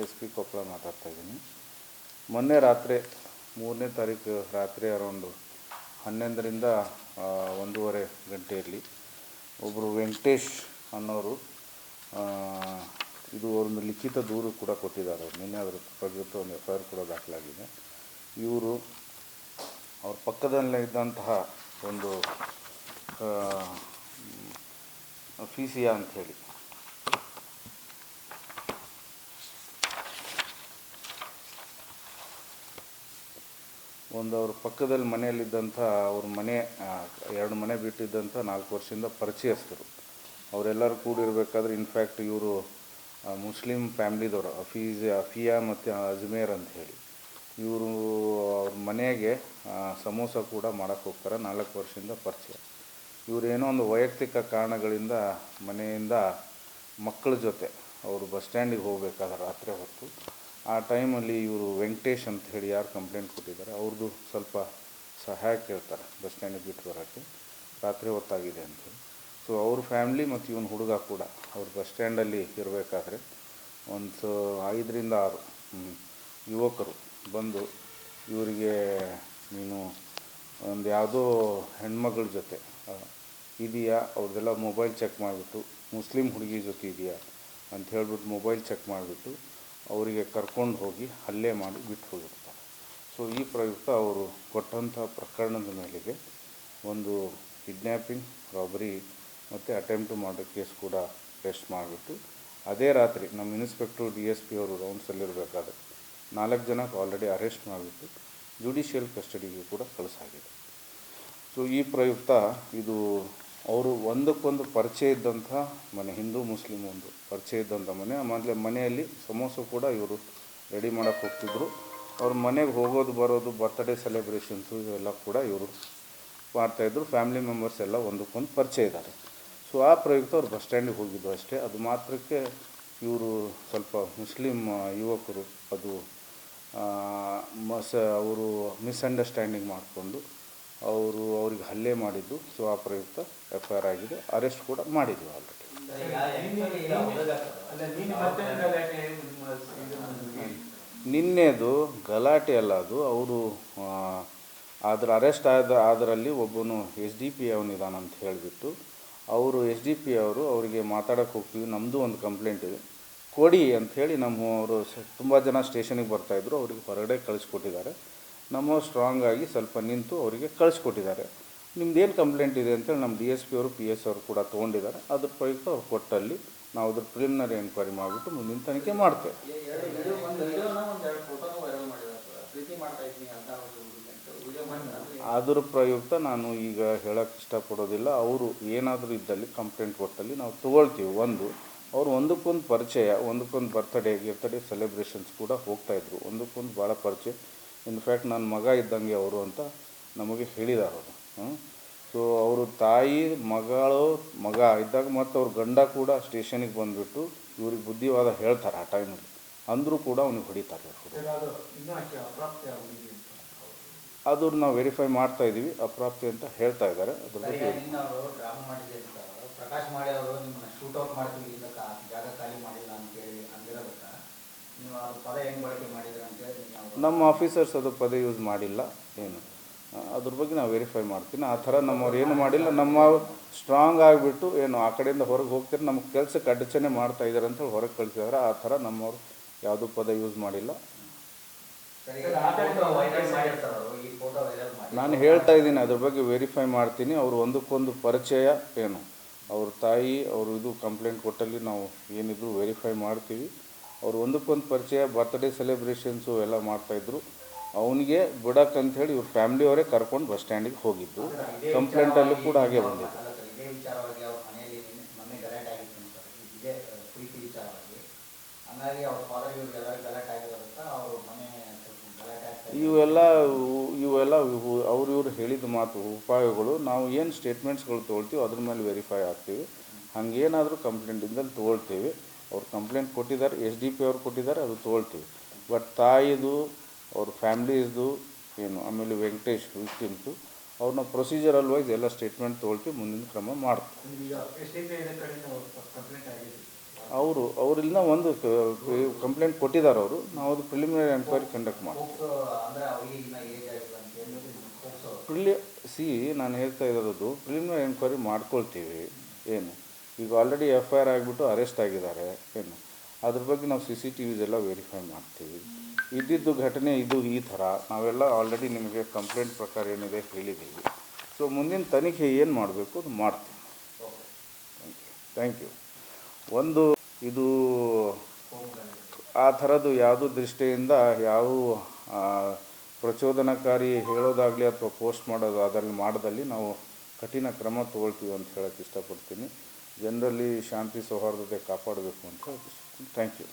S P Koppal ಮಾತಾಡ್ತಾ ಇದ್ದೀನಿ. ಮೊನ್ನೆ ರಾತ್ರಿ, ಮೂರನೇ ತಾರೀಕು ರಾತ್ರಿ ಅರೌಂಡ್ ಹನ್ನೊಂದರಿಂದ ಒಂದೂವರೆ ಗಂಟೆಯಲ್ಲಿ ಒಬ್ಬರು ವೆಂಕಟೇಶ್ ಅನ್ನೋರು ಇದು ಒಂದು ಲಿಖಿತ ದೂರು ಕೂಡ ಕೊಟ್ಟಿದ್ದಾರೆ. ನಿನ್ನೆ ಅದ್ರ ಬಗ್ಗೆ ಒಂದು ಎಫ್ ಐ ಕೂಡ ದಾಖಲಾಗಿದೆ. ಇವರು ಅವ್ರ ಪಕ್ಕದಲ್ಲೇ ಇದ್ದಂತಹ ಒಂದು ಫೀಸಿಯಾ ಅಂಥೇಳಿ ಒಂದು ಅವ್ರ ಪಕ್ಕದಲ್ಲಿ ಮನೆಯಲ್ಲಿದ್ದಂಥ ಅವ್ರ ಮನೆ ಎರಡು ಮನೆ ಬಿಟ್ಟಿದ್ದಂಥ ನಾಲ್ಕು ವರ್ಷದಿಂದ ಪರಿಚಯಸ್ಥರು. ಅವರೆಲ್ಲರೂ ಕೂಡಿರಬೇಕಾದ್ರೆ ಇನ್ಫ್ಯಾಕ್ಟ್ ಇವರು ಮುಸ್ಲಿಂ ಫ್ಯಾಮ್ಲಿದವರು, ಅಫೀಜ್, ಅಫಿಯಾ ಮತ್ತು ಅಜ್ಮೇರ್ ಅಂತ ಹೇಳಿ. ಇವರು ಅವ್ರ ಮನೆಗೆ ಸಮೋಸ ಕೂಡ ಮಾಡೋಕ್ಕೆ ಹೋಗ್ತಾರೆ, ನಾಲ್ಕು ವರ್ಷದಿಂದ ಪರಿಚಯ. ಇವರೇನೋ ಒಂದು ವೈಯಕ್ತಿಕ ಕಾರಣಗಳಿಂದ ಮನೆಯಿಂದ ಮಕ್ಕಳ ಜೊತೆ ಅವರು ಬಸ್ ಸ್ಟ್ಯಾಂಡಿಗೆ ಹೋಗಬೇಕಾದ್ರೆ ರಾತ್ರಿ ಹೊತ್ತು ಆ ಟೈಮಲ್ಲಿ ಇವರು ವೆಂಕಟೇಶ್ ಅಂತ ಹೇಳಿ ಯಾರು ಕಂಪ್ಲೇಂಟ್ ಕೊಟ್ಟಿದ್ದಾರೆ ಅವ್ರದ್ದು ಸ್ವಲ್ಪ ಸಹಾಯ ಕೇಳ್ತಾರೆ, ಬಸ್ ಸ್ಟ್ಯಾಂಡಿಗೆ ಬಿಟ್ಟು ಬರೋಕ್ಕೆ. ರಾತ್ರಿ ಹೊತ್ತಾಗಿದೆ ಅಂತೇಳಿ ಸೊ ಅವ್ರ ಫ್ಯಾಮ್ಲಿ ಮತ್ತು ಇವನು ಹುಡುಗ ಕೂಡ ಅವ್ರು ಬಸ್ ಸ್ಟ್ಯಾಂಡಲ್ಲಿ ಇರಬೇಕಾದ್ರೆ ಒಂದು ಐದರಿಂದ ಆರು ಯುವಕರು ಬಂದು ಇವರಿಗೆ ನೀನು ಒಂದು ಯಾವುದೋ ಹೆಣ್ಮಗಳ ಜೊತೆ ಇದೆಯಾ, ಅವ್ರದ್ದೆಲ್ಲ ಮೊಬೈಲ್ ಚೆಕ್ ಮಾಡಿಬಿಟ್ಟು, ಮುಸ್ಲಿಂ ಹುಡುಗಿ ಜೊತೆ ಇದೆಯಾ ಅಂತ ಹೇಳ್ಬಿಟ್ಟು ಮೊಬೈಲ್ ಚೆಕ್ ಮಾಡಿಬಿಟ್ಟು ಅವರಿಗೆ ಕರ್ಕೊಂಡು ಹೋಗಿ ಹಲ್ಲೆ ಮಾಡಿ ಬಿಟ್ಟು ಹೋಗಿರ್ತಾರೆ. ಸೊ ಈ ಪ್ರಯುಕ್ತ ಅವರು ಕೊಟ್ಟಂಥ ಪ್ರಕರಣದ ಮೇಲೆಗೆ ಒಂದು ಕಿಡ್ನ್ಯಾಪಿಂಗ್ ರಾಬರಿ ಮತ್ತು ಅಟೆಂಪ್ಟ್ ಮಾಡೋ ಕೇಸ್ ಕೂಡ ಟೆಸ್ಟ್ ಮಾಡಿಬಿಟ್ಟು, ಅದೇ ರಾತ್ರಿ ನಮ್ಮ ಇನ್ಸ್ಪೆಕ್ಟ್ರು ಡಿ ಎಸ್ ಪಿ ಅವರು ರೌಂಡ್ಸಲ್ಲಿರಬೇಕಾದ್ರೆ ನಾಲ್ಕು ಜನಕ್ಕೆ ಆಲ್ರೆಡಿ ಅರೆಸ್ಟ್ ಮಾಡಿಬಿಟ್ಟು ಜುಡಿಷಿಯಲ್ ಕಸ್ಟಡಿಗೆ ಕೂಡ ಕಳಿಸಾಗಿದೆ. ಸೊ ಈ ಪ್ರಯುಕ್ತ ಇದು ಅವರು ಒಂದಕ್ಕೊಂದು ಪರಿಚಯ ಇದ್ದಂಥ ಮನೆ, ಹಿಂದೂ ಮುಸ್ಲಿಮ್ ಒಂದು ಪರಿಚಯ ಇದ್ದಂಥ ಮನೆ. ಆಮೇಲೆ ಮನೆಯಲ್ಲಿ ಸಮೋಸ ಕೂಡ ಇವರು ರೆಡಿ ಮಾಡೋಕ್ಕೆ ಹೋಗ್ತಿದ್ರು. ಅವ್ರ ಮನೆಗೆ ಹೋಗೋದು, ಬರೋದು ಬರ್ತ್ಡೇ ಸೆಲೆಬ್ರೇಷನ್ಸು ಇವೆಲ್ಲ ಕೂಡ ಇವರು ಮಾಡ್ತಾಯಿದ್ರು ಫ್ಯಾಮಿಲಿ ಮೆಂಬರ್ಸ್ ಎಲ್ಲ ಒಂದಕ್ಕೊಂದು ಪರಿಚಯ ಇದ್ದಾರೆ. ಸೊ ಆ ಪ್ರಯುಕ್ತ ಅವ್ರು ಬಸ್ ಸ್ಟ್ಯಾಂಡಿಗೆ ಹೋಗಿದ್ದು ಅಷ್ಟೇ. ಅದು ಮಾತ್ರಕ್ಕೆ ಇವರು ಸ್ವಲ್ಪ ಮುಸ್ಲಿಮ್ ಯುವಕರು, ಅದು ಮಸ್, ಅವರು ಮಿಸ್ಅಂಡರ್ಸ್ಟ್ಯಾಂಡಿಂಗ್ ಮಾಡಿಕೊಂಡು ಅವರು ಅವ್ರಿಗೆ ಹಲ್ಲೆ ಮಾಡಿದ್ದು ಸೊ ಆ ಪ್ರಯುಕ್ತ ಎಫ್ ಆರ್ ಆಗಿದೆ, ಅರೆಸ್ಟ್ ಕೂಡ ಮಾಡಿದ್ವಿ ಆಲ್ರೆಡಿ. ನಿನ್ನೆದು ಗಲಾಟೆ ಅಲ್ಲ ಅದು, ಅವರು ಅದ್ರ ಅರೆಸ್ಟ್ ಆದ ಅದರಲ್ಲಿ ಒಬ್ಬನು ಎಸ್ ಡಿ ಪಿ ಅವನಿದಾನ ಅಂತ ಹೇಳಿಬಿಟ್ಟು, ಅವರು ಎಸ್ ಡಿ ಪಿ ಅವರು ಅವರಿಗೆ ಮಾತಾಡೋಕೆ ಹೋಗ್ತೀವಿ ನಮ್ಮದು ಒಂದು ಕಂಪ್ಲೇಂಟ್ ಇದೆ, ಕೊಡಿ ಅಂಥೇಳಿ ನಮ್ಮ ಅವರು ತುಂಬ ಜನ ಸ್ಟೇಷನಿಗೆ ಬರ್ತಾಯಿದ್ರು ಅವ್ರಿಗೆ ಹೊರಗಡೆ ಕಳಿಸ್ಕೊಟ್ಟಿದ್ದಾರೆ. ನಮ್ಮ ಸ್ಟ್ರಾಂಗ್ ಆಗಿ ಸ್ವಲ್ಪ ನಿಂತು ಅವರಿಗೆ ಕಳಿಸ್ಕೊಟ್ಟಿದ್ದಾರೆ. ನಿಮ್ದೇನು ಕಂಪ್ಲೇಂಟ್ ಇದೆ ಅಂತೇಳಿ ನಮ್ಮ ಡಿ ಎಸ್ ಪಿ ಅವರು ಪಿ ಎಸ್ ಅವರು ಕೂಡ ತೊಗೊಂಡಿದ್ದಾರೆ. ಅದ್ರ ಪ್ರಯುಕ್ತ ಅವ್ರು ಕೊಟ್ಟಲ್ಲಿ ನಾವು ಅದ್ರ ಪ್ರಿಲಿಮಿನರಿ ಎನ್ಕ್ವೈರಿ ಮಾಡಿಬಿಟ್ಟು ಮುಂದಿನ ತನಿಖೆ ಮಾಡ್ತೇವೆ. ಅದ್ರ ಪ್ರಯುಕ್ತ ನಾನು ಈಗ ಹೇಳಕ್ಕೆ ಇಷ್ಟಪಡೋದಿಲ್ಲ. ಅವರು ಏನಾದರೂ ಇದ್ದಲ್ಲಿ ಕಂಪ್ಲೇಂಟ್ ಕೊಟ್ಟಲ್ಲಿ ನಾವು ತೊಗೊಳ್ತೀವಿ. ಒಂದು ಅವ್ರು ಒಂದಕ್ಕೊಂದು ಪರಿಚಯ ಒಂದಕ್ಕೊಂದು ಬರ್ತಡೇ ಗಿರ್ತಡೇ ಸೆಲೆಬ್ರೇಷನ್ಸ್ ಕೂಡ ಹೋಗ್ತಾಯಿದ್ರು ಒಂದಕ್ಕೊಂದು ಭಾಳ ಪರಿಚಯ. ಇನ್ಫ್ಯಾಕ್ಟ್ ನನ್ನ ಮಗ ಇದ್ದಂಗೆ ಅವರು ಅಂತ ನಮಗೆ ಹೇಳಿದ್ದಾರೆ ಅವರು. ಸೊ ಅವರು ತಾಯಿ, ಮಗಳು, ಮಗ ಇದ್ದಾಗ ಮತ್ತು ಅವ್ರ ಗಂಡ ಕೂಡ ಸ್ಟೇಷನಿಗೆ ಬಂದುಬಿಟ್ಟು ಇವ್ರಿಗೆ ಬುದ್ಧಿವಾದ ಹೇಳ್ತಾರೆ ಆ ಟೈಮಲ್ಲಿ ಅಂದರೂ ಕೂಡ ಅವ್ನಿಗೆ ಹೊಡಿತಾರೆ ಅದು ಅಂತ ನಾವು ವೆರಿಫೈ ಮಾಡ್ತಾ ಇದ್ದೀವಿ ಅಪ್ರಾಪ್ತಿ ಅಂತ ಹೇಳ್ತಾ ಇದ್ದಾರೆ. ಅದ್ರ ಬಗ್ಗೆ ಅಂತ ಜಾಗ ಖಾಲಿ ಮಾಡಿಲ್ಲ ಅಂತೇಳಿ ಅಂದಿರೋದಕ್ಕ ನೀವು ಪದ ಹೆಂಗ್ ಬಳಕೆ ಮಾಡಿದ್ರು ನೀವು ನಮ್ಮ ಆಫೀಸರ್ಸ್ ಅದು ಪದ ಯೂಸ್ ಮಾಡಿಲ್ಲ, ಏನು? ಅದ್ರ ಬಗ್ಗೆ ನಾವು ವೆರಿಫೈ ಮಾಡ್ತೀನಿ. ಆ ಥರ ನಮ್ಮವ್ರು ಏನು ಮಾಡಿಲ್ಲ, ನಮ್ಮ ಸ್ಟ್ರಾಂಗ್ ಆಗಿಬಿಟ್ಟು, ಏನು, ಆ ಕಡೆಯಿಂದ ಹೊರಗೆ ಹೋಗ್ತಾರೆ ನಮ್ಮ ಕೆಲಸಕ್ಕೆ ಅಡಚಣೆ ಮಾಡ್ತಾ ಇದ್ದಾರೆ ಅಂತ ಹೊರಗೆ ಕಳಿಸಿದಾರೆ. ಆ ಥರ ನಮ್ಮವ್ರು ಯಾವುದೂ ಪದ ಯೂಸ್ ಮಾಡಿಲ್ಲ. ನಾನು ಹೇಳ್ತಾ ಇದ್ದೀನಿ, ಅದ್ರ ಬಗ್ಗೆ ವೆರಿಫೈ ಮಾಡ್ತೀನಿ. ಅವರು ಒಂದಕ್ಕೊಂದು ಪರಿಚಯ, ಏನು? ಅವ್ರ ತಾಯಿ, ಅವರು ಇದು ಕಂಪ್ಲೇಂಟ್ ಕೊಟ್ಟಲ್ಲಿ ನಾವು ಏನಿದ್ರು ವೆರಿಫೈ ಮಾಡ್ತೀವಿ. ಅವ್ರು ಒಂದಕ್ಕೊಂದು ಪರಿಚಯ ಬರ್ತ್ಡೇ ಸೆಲೆಬ್ರೇಷನ್ಸು ಎಲ್ಲ ಮಾಡ್ತಾಯಿದ್ರು ಅವನಿಗೆ ಬಿಡೋಕ್ಕಂಥೇಳಿ ಇವ್ರ ಫ್ಯಾಮ್ಲಿಯವರೇ ಕರ್ಕೊಂಡು ಬಸ್ ಸ್ಟ್ಯಾಂಡಿಗೆ ಹೋಗಿದ್ದು. ಕಂಪ್ಲೇಂಟಲ್ಲೂ ಕೂಡ ಹಾಗೆ ಬಂದಿದ್ದು. ಇವೆಲ್ಲ ಇವೆಲ್ಲ ಇವು- ಅವ್ರು ಇವ್ರು ಹೇಳಿದ ಮಾತು ಉಪಾಯಗಳು. ನಾವು ಏನು ಸ್ಟೇಟ್ಮೆಂಟ್ಸ್ಗಳು ತೊಗೊಳ್ತೀವಿ ಅದ್ರ ಮೇಲೆ ವೆರಿಫೈ ಆಗ್ತೀವಿ. ಹಂಗೇನಾದರೂ ಕಂಪ್ಲೇಂಟಿಂದಲ್ಲಿ ತೊಗೊಳ್ತೀವಿ. ಅವ್ರು ಕಂಪ್ಲೇಂಟ್ ಕೊಟ್ಟಿದ್ದಾರೆ ಎಸ್ ಡಿ ಪಿ ಅವ್ರು ಕೊಟ್ಟಿದ್ದಾರೆ ಅದು ತೊಗೊಳ್ತೀವಿ. ಬಟ್ ತಾಯಿದು ಅವ್ರ ಫ್ಯಾಮ್ಲೀಸ್ದು ಏನು ಆಮೇಲೆ ವೆಂಕಟೇಶ್ ವಿಕ್ಟಿಮ್ಸು ಅವ್ರನ್ನ ಪ್ರೊಸೀಜರಲ್ ವೈಸ್ ಎಲ್ಲ ಸ್ಟೇಟ್ಮೆಂಟ್ ತೊಗೊಳ್ತೀವಿ ಮುಂದಿನ ಕ್ರಮ ಮಾಡ್ತೀವಿ. ಅವರು ಅವರಿಲ್ಲ ಒಂದು ಕಂಪ್ಲೇಂಟ್ ಕೊಟ್ಟಿದ್ದಾರೆ ಅವರು ನಾವು ಅದು ಪ್ರಿಲಿಮಿನರಿ ಎನ್ಕ್ವೈರಿ ಕಂಡಕ್ಟ್ ಮಾಡ್ತೀವಿ. ಪ್ರಿಲಿ ಸಿ ನಾನು ಹೇಳ್ತಾ ಇರೋದು ಪ್ರಿಲಿಮಿನರಿ ಎನ್ಕ್ವೈರಿ ಮಾಡ್ಕೊಳ್ತೀವಿ ಏನು. ಈಗ ಆಲ್ರೆಡಿ ಎಫ್ ಐ ಆರ್ ಆಗಿಬಿಟ್ಟು ಅರೆಸ್ಟ್ ಆಗಿದ್ದಾರೆ. ಏನು? ಅದ್ರ ಬಗ್ಗೆ ನಾವು ಸಿ ಸಿ ಟಿ ವಿಸ್ ಎಲ್ಲ ವೆರಿಫೈ ಮಾಡ್ತೀವಿ. ಇದ್ದಿದ್ದು ಘಟನೆ ಇದು ಈ ಥರ. ನಾವೆಲ್ಲ ಆಲ್ರೆಡಿ ನಿಮಗೆ ಕಂಪ್ಲೇಂಟ್ ಪ್ರಕಾರ ಏನಿದೆ ಹೇಳಿದ್ದೀವಿ. ಸೊ ಮುಂದಿನ ತನಿಖೆ ಏನು ಮಾಡಬೇಕು ಅದು ಮಾಡ್ತೀವಿ. ಥ್ಯಾಂಕ್ ಯು ಒಂದು ಇದು ಆ ಥರದ್ದು ಯಾವುದೂ ದೃಷ್ಟಿಯಿಂದ ಯಾವ ಪ್ರಚೋದನಕಾರಿ ಹೇಳೋದಾಗಲಿ ಅಥವಾ ಪೋಸ್ಟ್ ಮಾಡೋದು, ಅದರಲ್ಲಿ ಮಾಡೋದಲ್ಲಿ ನಾವು ಕಠಿಣ ಕ್ರಮ ತಗೊಳ್ತೀವಿ ಅಂತ ಹೇಳಕ್ಕೆ ಇಷ್ಟಪಡ್ತೀನಿ. ಜನರಲ್ಲಿ ಶಾಂತಿ ಸೌಹಾರ್ದತೆ ಕಾಪಾಡಬೇಕು ಅಂತ. Thank you